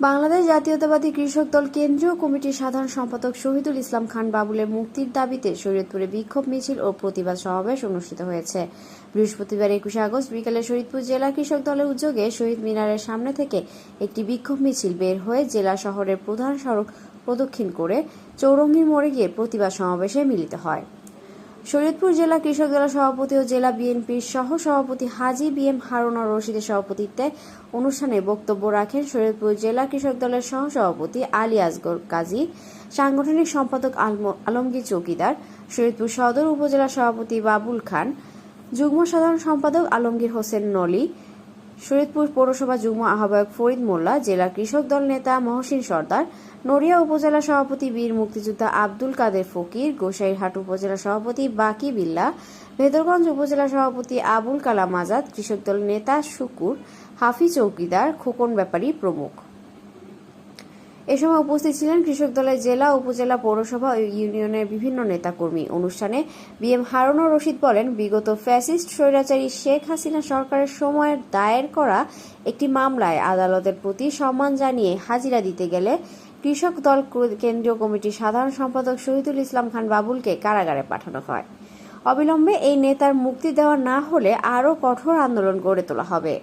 বাংলাদেশ জাতীয়তাবাদী কৃষক দল কেন্দ্রীয় কমিটির সাধারণ সম্পাদক শহীদুল ইসলাম খান বাবুলের মুক্তির দাবিতে শরীয়তপুরে বিক্ষোভ মিছিল ও প্রতিবাদ সমাবেশ অনুষ্ঠিত হয়েছে। বৃহস্পতিবার একুশে আগস্ট বিকেলে শরীদপুর জেলা কৃষক দলের উদ্যোগে শহীদ মিনারের সামনে থেকে একটি বিক্ষোভ মিছিল বের হয়ে জেলা শহরের প্রধান সড়ক প্রদক্ষিণ করে চৌরঙ্গীর মোড়ে গিয়ে প্রতিবাদ সমাবেশে মিলিত হয়। শরীয়তপুর জেলা কৃষক দলের সভাপতি ও জেলা বিএনপির সহ সভাপতি হাজি বি এম হারুনা রশিদের সভাপতিত্বে অনুষ্ঠানে বক্তব্য রাখেন শরীয়তপুর জেলা কৃষক দলের সহ সভাপতি আলী আসগর কাজী, সাংগঠনিক সম্পাদক আলম- আলমগীর চৌকিদার, শরীয়তপুর সদর উপজেলা সভাপতি বাবুল খান, যুগ্ম সাধারণ সম্পাদক আলমগীর হোসেন নলি শরীয়তপুর পৌরসভা যুগ্ম আহ্বায়ক ফরিদ মোল্লা, জেলা কৃষক দল নেতা মহসিন সর্দার, নড়িয়া উপজেলা সভাপতি বীর মুক্তিযোদ্ধা আব্দুল কাদের ফকির, গোসাইরহাট উপজেলা সভাপতি বাকি বিল্লা, ভেদরগঞ্জ উপজেলা সভাপতি আবুল কালাম আজাদ, কৃষক দল নেতা শুকুর হাফি চৌকিদার, খোকন ব্যাপারী প্রমুখ। এ সময় উপস্থিত ছিলেন কৃষক দলের জেলা, উপজেলা পৌরসভা ও ইউনিয়নের বিভিন্ন নেতাকর্মী। অনুষ্ঠানে বি এম হারুন রশিদ বলেন, বিগত ফ্যাসিস্ট স্বৈরাচারী শেখ হাসিনা সরকারের সময় দায়ের করা একটি মামলায় আদালতের প্রতি সম্মান জানিয়ে হাজিরা দিতে গেলে কৃষক দল কেন্দ্রীয় কমিটির সাধারণ সম্পাদক শহীদুল ইসলাম খান বাবুলকে কারাগারে পাঠানো হয়। অবিলম্বে এই নেতার মুক্তি দেওয়া না হলে আরও কঠোর আন্দোলন গড়ে তোলা হবে।